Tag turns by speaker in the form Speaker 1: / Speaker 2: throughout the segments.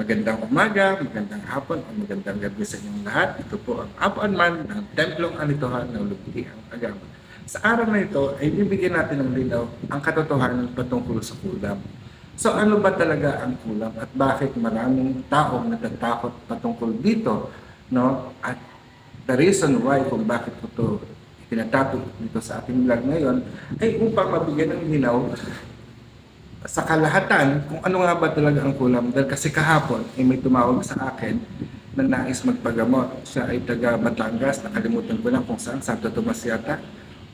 Speaker 1: Magandang umaga, magandang hapon, o magandang gabi sa inyong lahat. Ito po ang Apuan Man ng Templong Anitohan ng Lugtiang Agama. Sa araw na ito ay bibigyan natin ng linaw ang katotohanan patungkol sa kulam. So ano ba talaga ang kulam at bakit maraming tao natatakot patungkol dito? No? At the reason why kung bakit po ito tinatapik dito sa ating vlog ngayon ay upang mabigyan ng linaw sa kalahatan kung ano nga ba talaga ang kulam. Dahil kasi kahapon ay may tumawag sa akin na nais magpagamot. Siya ay taga Batangas, nakalimutan ko lang kung saan, Santo Tomas yata,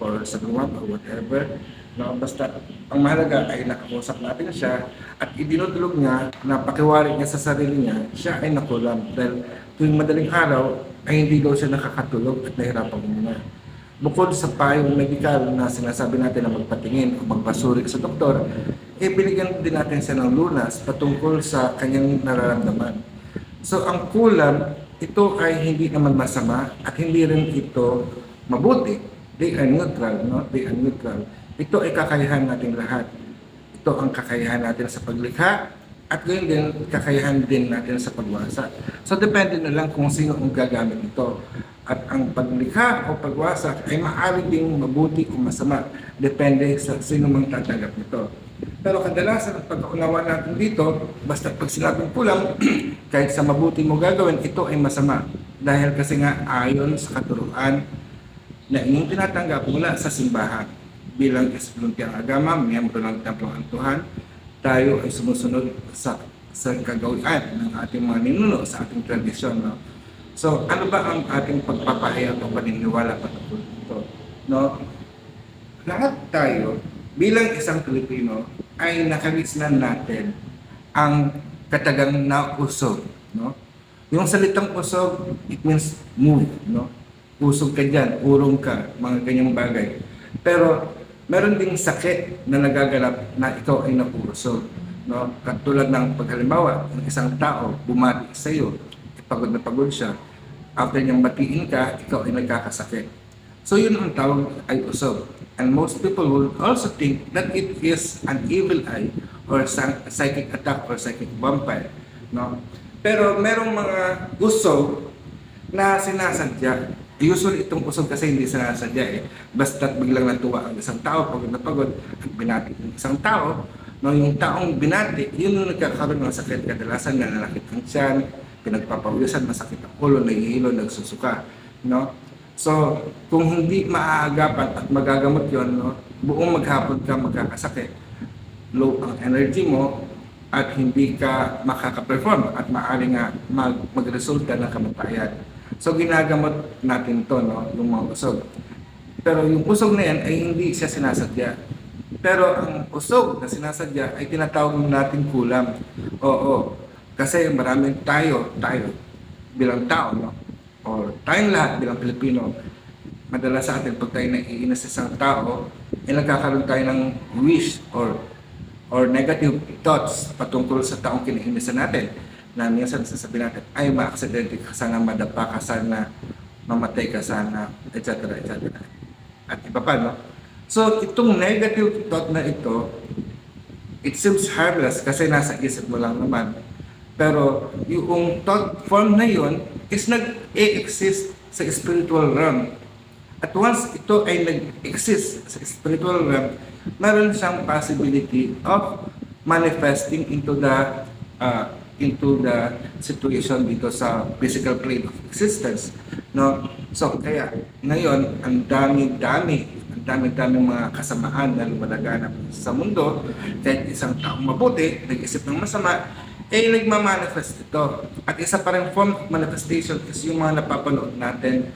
Speaker 1: or sa Guam, or whatever. No, basta, ang mahalaga ay nakakusap natin siya at idinudulog niya, napakiwari niya sa sarili niya, siya ay nakulam. Dahil tuwing madaling araw, ay hindi daw siya nakakatulog at nahirapan muna. Bukod sa payong medikal na sinasabi natin na magpatingin o magpasuri sa doktor, eh binigyan din natin siya ng lunas patungkol sa kanyang nararamdaman. So ang kulam, ito ay hindi naman masama at hindi rin ito mabuti. They are neutral, no? They are neutral. Ito ay kakayahan natin lahat. Ito ang kakayahan natin sa paglikha at gayon din kakayahan din natin sa pagwasa. So depende na lang kung sino ang gagamit ito. At ang paglikha o pagwasak ay maaari ding mabuti o masama. Depende sa sino mang tatanggap nito. Pero kadalasan ang pagkaunawa natin dito, basta pag sinabing kulang, kahit sa mabuti mo gagawin, ito ay masama. Dahil kasi nga ayon sa katuruan na inyong tinatanggap mula sa simbahan. Bilang Espeluntiang Agama, miyembro ng Templong Antuhan, tayo ay sumusunod sa sa kagawian ng ating mga ninuno sa ating tradisyon. No? So, ano ba ang ating pagpapahayag o paniniwala patungkol dito? No? Lahat tayo, bilang isang Pilipino, ay nakagisnan natin ang katagang na usog. No? Yung salitang usog, it means move. No? Usog ka dyan, urong ka, mga ganyang bagay. Pero meron ding sakit na nagaganap na ikaw ay napuusog. No? Katulad ng paghalimbawa, ng isang tao bumati sa iyo, pagod na pagod siya, after niyang batiin ka, ikaw ay nagkakasakit. So yun ang tawag ay usog. And most people will also think that it is an evil eye or sa- psychic attack or psychic vampire. No? Pero merong mga usog na sinasadya. Usually itong usog kasi hindi sinasadya eh. Basta't biglang natuwa ang isang tao, pagod na pagod, at binati ng isang tao, no, yung taong binati, yun yung nagkakaroon ng sakit. Kadalasan nananakit ang tiyan, pinagpapawisan, masakit ang ulo, nahihilo, nagsusuka. No? So, kung hindi maaagapan at magagamot yon, no, buong maghapon ka magkakasakit. Low ang energy mo at hindi ka makaka-perform at maaari nga mag magresulta ng kamatayan. So, ginagamot natin to, no, yung mga usog. Pero yung usog na yan ay hindi siya sinasadya. Pero ang usog na sinasadya ay tinatawag natin kulam. Oo. Kasi maraming tayo, tayo bilang tao, no? Or tayong lahat bilang Pilipino, madalas sa atin pag tayo naiinis sa isang tao, ay nagkakaroon tayo ng wish or or negative thoughts patungkol sa taong kiniinisan natin na minsan sasabihin natin, ay ma-aksidente ka sana, madapa ka sana, mamatay ka sana, etc. etc. At iba pa, no? So, itong negative thought na ito, it seems harmless kasi nasa isip mo lang naman. Pero yung thought form na yun is nag-exist sa spiritual realm. At once ito ay nag-exist sa spiritual realm, meron siyang possibility of manifesting into the uh, into the situation dito sa physical plane of existence. No? So kaya ngayon, ang dami-dami, ang dami-dami mga kasamaan na lumalaganap sa mundo, kahit isang taong mabuti, nag-isip ng masama, eh nagmamanifest ito. At isa pa rin form of manifestation is yung mga napapanood natin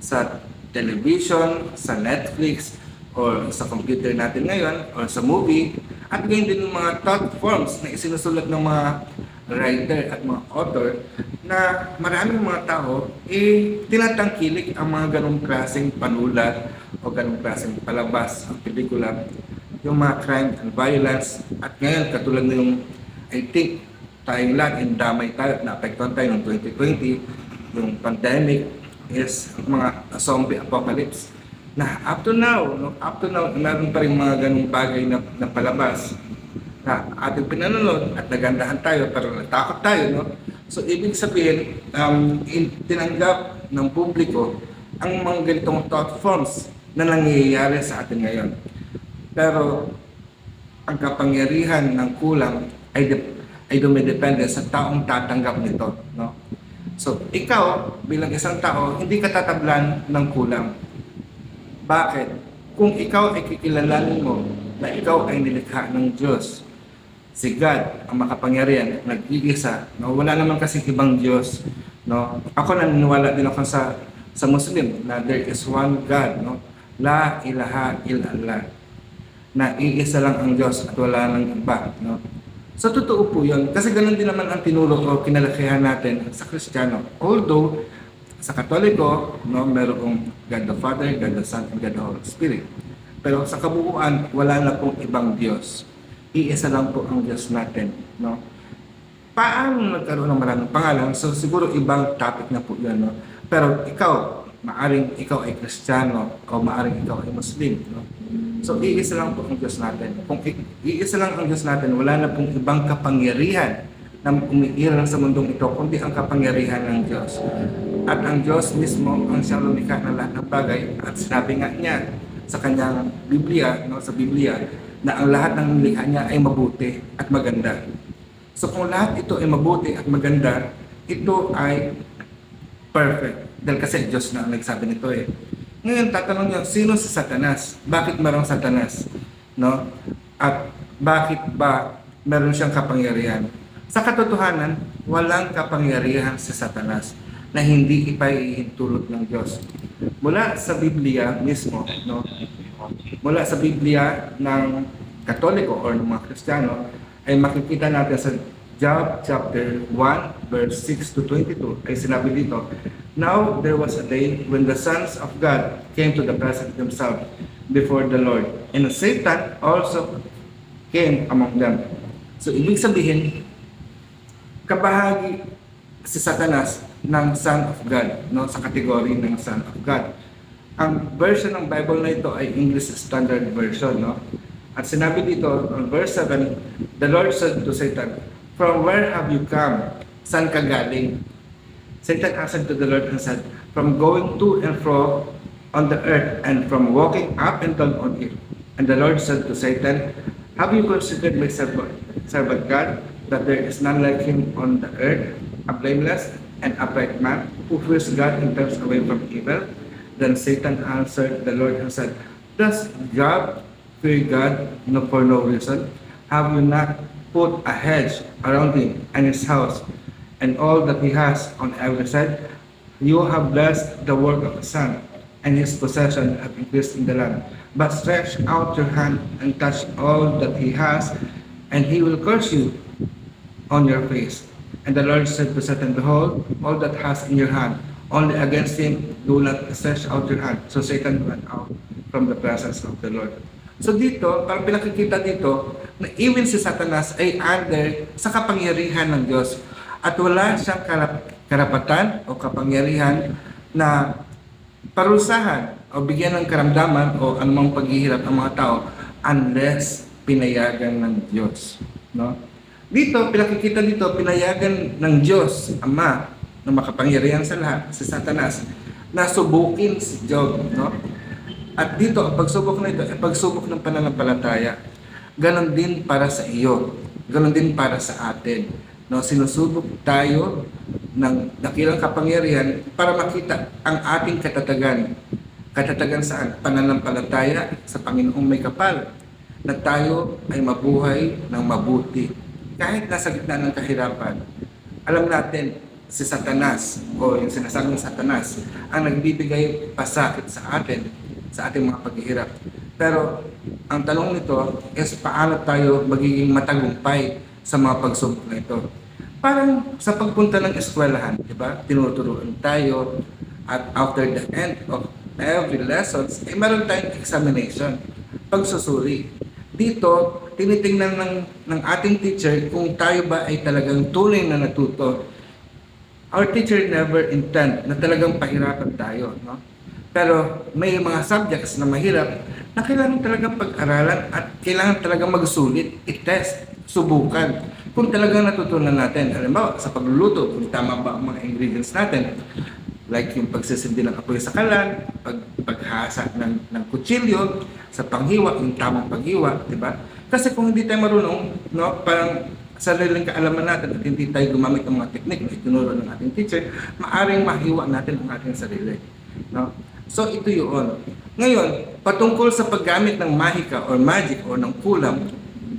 Speaker 1: sa television, sa Netflix, or sa computer natin ngayon, or sa movie, at ngayon din yung mga thought forms na isinusulat ng mga writer at mga author na maraming mga tao eh tinatangkilik ang mga ganong klaseng panulat o ganong klaseng palabas ang pelikula. Yung mga crime and violence. At ngayon katulad na yung I think tayong lahat yung damay tayo at naapektuhan tayo ng 2020 yung pandemic is mga zombie apocalypse na up to now no, up to now meron pa rin mga ganong bagay na, na palabas na ating pinanonood at nagandahan tayo pero natakot tayo, no? So, ibig sabihin, um, in, tinanggap ng publiko ang mga ganitong thought forms na nangyayari sa atin ngayon. Pero, ang kapangyarihan ng kulang ay, ay dumidepende sa taong tatanggap nito, no? So, ikaw, bilang isang tao, hindi ka tatablan ng kulang. Bakit? Kung ikaw ay kikilalanin mo na ikaw ay nilikha ng Diyos, si God, ang makapangyarihan, nag-iisa, no? wala naman kasi ibang Diyos. No? Ako naniniwala din ako sa sa Muslim na there is one God, no? La ilaha illallah. Na iisa lang ang Diyos at wala nang iba, no? So totoo po 'yun kasi ganun din naman ang tinuro o kinalakihan natin sa Kristiyano. Although sa Katoliko, no, merong God the Father, God the Son, and God the Holy Spirit. Pero sa kabuuan, wala na pong ibang Diyos. Iisa lang po ang Diyos natin, no? Paano nagkaroon ng maraming pangalan? So siguro ibang topic na po 'yan, no? Pero ikaw, maaring ikaw ay Kristiyano o maaring ikaw ay Muslim, no? So, iisa lang po ang Diyos natin. Kung iisa lang ang Diyos natin, wala na pong ibang kapangyarihan na umiiral sa mundong ito, kundi ang kapangyarihan ng Diyos. At ang Diyos mismo ang siyang lumikha ng lahat ng bagay at sinabi nga niya sa kanyang Biblia, no, sa Biblia, na ang lahat ng likha niya ay mabuti at maganda. So kung lahat ito ay mabuti at maganda, ito ay perfect. Dahil kasi Diyos na ang nagsabi nito eh. Ngayon, tatanong niyo, sino si Satanas? Bakit merong Satanas? No? At bakit ba meron siyang kapangyarihan? Sa katotohanan, walang kapangyarihan si Satanas na hindi ipaihintulot ng Diyos. Mula sa Biblia mismo, no? mula sa Biblia ng Katoliko or ng mga Kristiyano, ay makikita natin sa Job chapter 1 verse 6 to 22 ay sinabi dito, Now there was a day when the sons of God came to the presence themselves before the Lord, and Satan also came among them. So ibig sabihin, kabahagi si Satanas ng Son of God, no, sa kategory ng Son of God. Ang version ng Bible na ito ay English Standard Version, no? At sinabi dito, on verse 7, The Lord said to Satan, From where have you come? Saan ka galing? Satan answered to the Lord and said, From going to and fro on the earth and from walking up and down on it. And the Lord said to Satan, Have you considered my servant, servant God, that there is none like him on the earth, a blameless and upright man, who fears God and turns away from evil? Then Satan answered the Lord and said, Does God fear God no, for no reason? Have you not put a hedge around him and his house and all that he has on every side? You have blessed the work of the sun, and his possession have increased in the land. But stretch out your hand and touch all that he has, and he will curse you on your face. And the Lord said to Satan, Behold, all that has in your hand, only against him do not stretch out your hand. So Satan went out from the presence of the Lord. So dito, parang pinakikita dito, na even si Satanas ay under sa kapangyarihan ng Diyos. At wala siyang karap- karapatan o kapangyarihan na parusahan o bigyan ng karamdaman o anumang paghihirap ang mga tao unless pinayagan ng Diyos. No? Dito, pinakikita dito, pinayagan ng Diyos, Ama, na makapangyarihan sa lahat, si Satanas, na subukin si Job. No? At dito, ang pagsubok na ito, ay pagsubok ng pananampalataya. Ganon din para sa iyo. Ganon din para sa atin. No, sinusubok tayo ng dakilang kapangyarihan para makita ang ating katatagan. Katatagan saan? Pananampalataya sa Panginoong may kapal. Na tayo ay mabuhay ng mabuti. Kahit nasa gitna ng kahirapan. Alam natin, si Satanas o yung sinasabing Satanas ang nagbibigay pasakit sa atin sa ating mga paghihirap. Pero ang tanong nito is paano tayo magiging matagumpay sa mga pagsubok na ito. Parang sa pagpunta ng eskwelahan, di ba? Tinuturuan tayo at after the end of every lessons, eh meron tayong examination, pagsusuri. Dito, tinitingnan ng, ng ating teacher kung tayo ba ay talagang tunay na natuto. Our teacher never intend na talagang pahirapan tayo, no? Pero may mga subjects na mahirap na kailangan talagang pag-aralan at kailangan talagang magsulit, i-test, subukan. Kung talagang natutunan natin, halimbawa sa pagluluto, kung tama ba ang mga ingredients natin, like yung pagsisindi ng apoy sa kalan, pag, paghasa ng, ng kutsilyo, sa panghiwa, yung tamang paghiwa, di ba? Kasi kung hindi tayo marunong, no, parang sariling kaalaman natin at hindi tayo gumamit ng mga teknik na itinuro ng ating teacher, maaring mahiwa natin ang ating sarili. No? So ito yun. Ngayon, patungkol sa paggamit ng mahika or magic or ng kulam,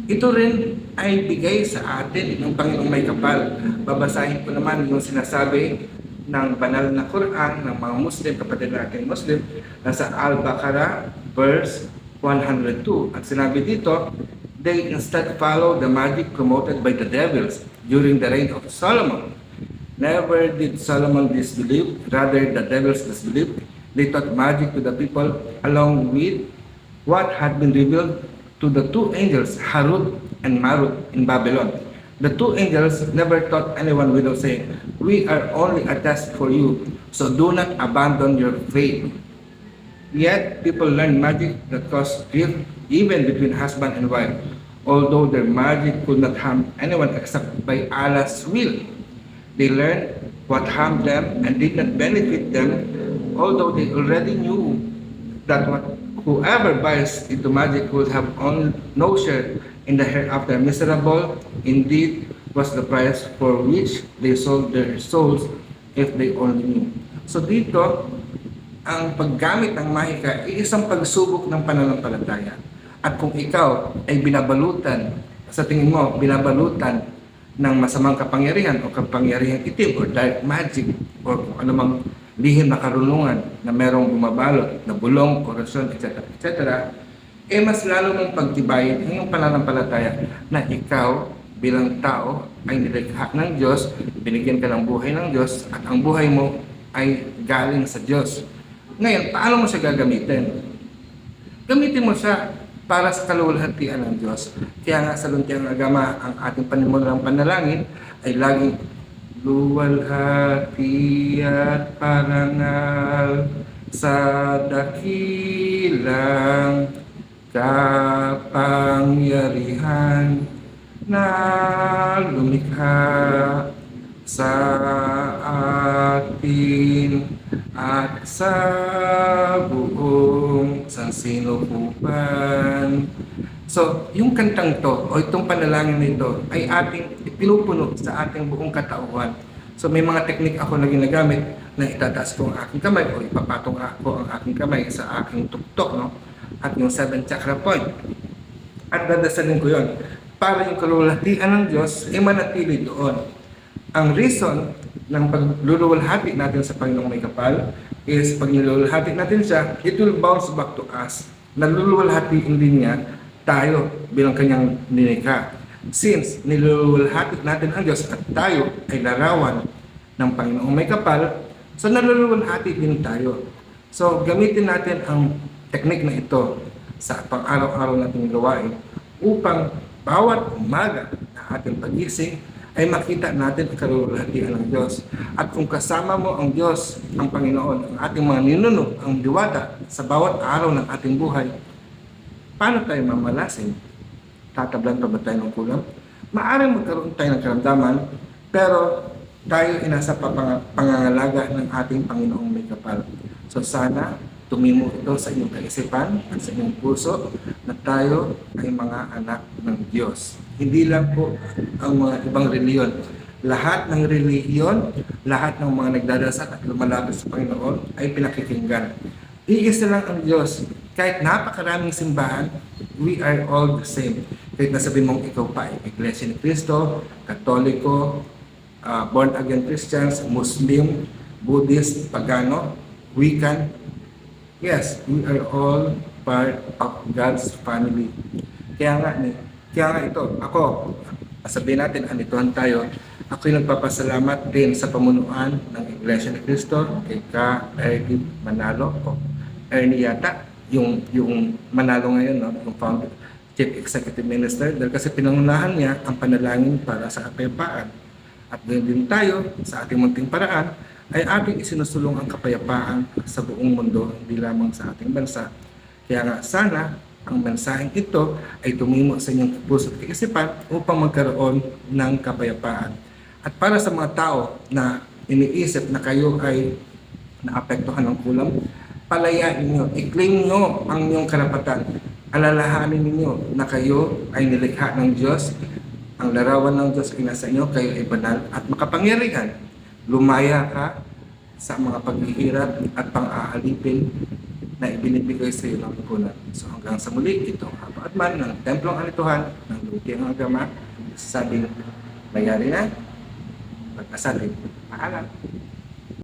Speaker 1: ito rin ay bigay sa atin ng Panginoong may kapal. Babasahin ko naman yung sinasabi ng banal na Quran ng mga Muslim, kapatid natin Muslim, nasa Al-Baqarah verse 102. At sinabi dito, they instead follow the magic promoted by the devils during the reign of Solomon. Never did Solomon disbelieve, rather the devils disbelieved. They taught magic to the people along with what had been revealed to the two angels, Harut and Marut in Babylon. The two angels never taught anyone without saying, We are only a test for you, so do not abandon your faith. Yet people learned magic that caused grief even between husband and wife, although their magic could not harm anyone except by Allah's will. They learned what harmed them and did not benefit them, although they already knew that whoever buys into magic will have on, no share in the hereafter. Miserable indeed was the price for which they sold their souls if they only knew. So dito, ang paggamit ng mahika ay isang pagsubok ng pananampalataya. At kung ikaw ay binabalutan, sa tingin mo, binabalutan ng masamang kapangyarihan o kapangyarihan itim or dark magic o kung anumang lihim na karunungan na merong bumabalot na bulong, korasyon, etc. etc. eh mas lalo mong pagtibayin ang iyong pananampalataya na ikaw bilang tao ay nilikha ng Diyos, binigyan ka ng buhay ng Diyos at ang buhay mo ay galing sa Diyos. Ngayon, paano mo siya gagamitin? Gamitin mo siya para sa kaluwalhatian ng Diyos. Kaya nga sa Luntiang Agama, ang ating panimulang panalangin ay laging luwalhati at parangal sa dakilang kapangyarihan na lumikha sa atin at sa buong sansinukupan. So, yung kantang to, o itong panalangin nito, ay ating pinupuno sa ating buong katauhan. So, may mga teknik ako na ginagamit na itataas ko ang aking kamay o ipapatong ako ang aking kamay sa aking tuktok, no? At yung seven chakra point. At dadasalin ko yon para yung kalulatian ng Diyos ay manatili doon. Ang reason ng pagluluwalhati natin sa Panginoong may kapal is pag niluluwalhati natin siya, it will bounce back to us. Naluluwalhatiin din niya tayo bilang kanyang nilikha. Since niluluwalhati natin ang Diyos at tayo ay larawan ng Panginoong may kapal, so naluluwalhati din tayo. So gamitin natin ang teknik na ito sa pang-araw-araw nating gawain upang bawat umaga na ating pagising ay makita natin ang kaluwalhatian ng Diyos. At kung kasama mo ang Diyos, ang Panginoon, ang ating mga ninuno, ang diwata sa bawat araw ng ating buhay, paano tayo mamalasin? Tatablan pa ba tayo ng kulang? Maaring magkaroon tayo ng karamdaman, pero tayo ay nasa papang- pangangalaga ng ating Panginoong may kapal. So sana tumimo ito sa iyong kaisipan at sa iyong puso na tayo ay mga anak ng Diyos. Hindi lang po ang mga ibang reliyon. Lahat ng relihiyon, lahat ng mga nagdadasal at lumalapit sa Panginoon ay pinakikinggan. Iisa lang ang Diyos. Kahit napakaraming simbahan, we are all the same. Kahit nasabihin mong ikaw pa ay Iglesia ni Cristo, Katoliko, uh, born again Christians, Muslim, Buddhist, Pagano, Wiccan, yes, we are all part of God's family. Kaya nga, kaya nga ito, ako, sabihin natin, anituhan tayo, ako'y nagpapasalamat din sa pamunuan ng Iglesia ni Cristo kay Ka Ernie Manalo o Ernie yata, yung, yung Manalo ngayon, no? yung founder, Chief Executive Minister, dahil kasi pinangunahan niya ang panalangin para sa kapayapaan. At ganoon din tayo sa ating munting paraan ay ating isinusulong ang kapayapaan sa buong mundo, hindi lamang sa ating bansa. Kaya nga sana ang mensaheng ito ay tumimo sa inyong puso at kaisipan upang magkaroon ng kapayapaan. At para sa mga tao na iniisip na kayo ay naapektuhan ng kulam, palayain ninyo, i-claim nyo ang inyong karapatan. Alalahanin ninyo na kayo ay nilikha ng Diyos, ang larawan ng Diyos ay nasa inyo, kayo ay banal at makapangyarihan. Lumaya ka sa mga paghihirap at pang-aalipin na ibinibigay sa iyo ng lipunan. So hanggang sa muli, ito ang haba at man ng Templong Alituhan ng Lutiang Agama. Sabing, mayari na, pagkasaling, paalam.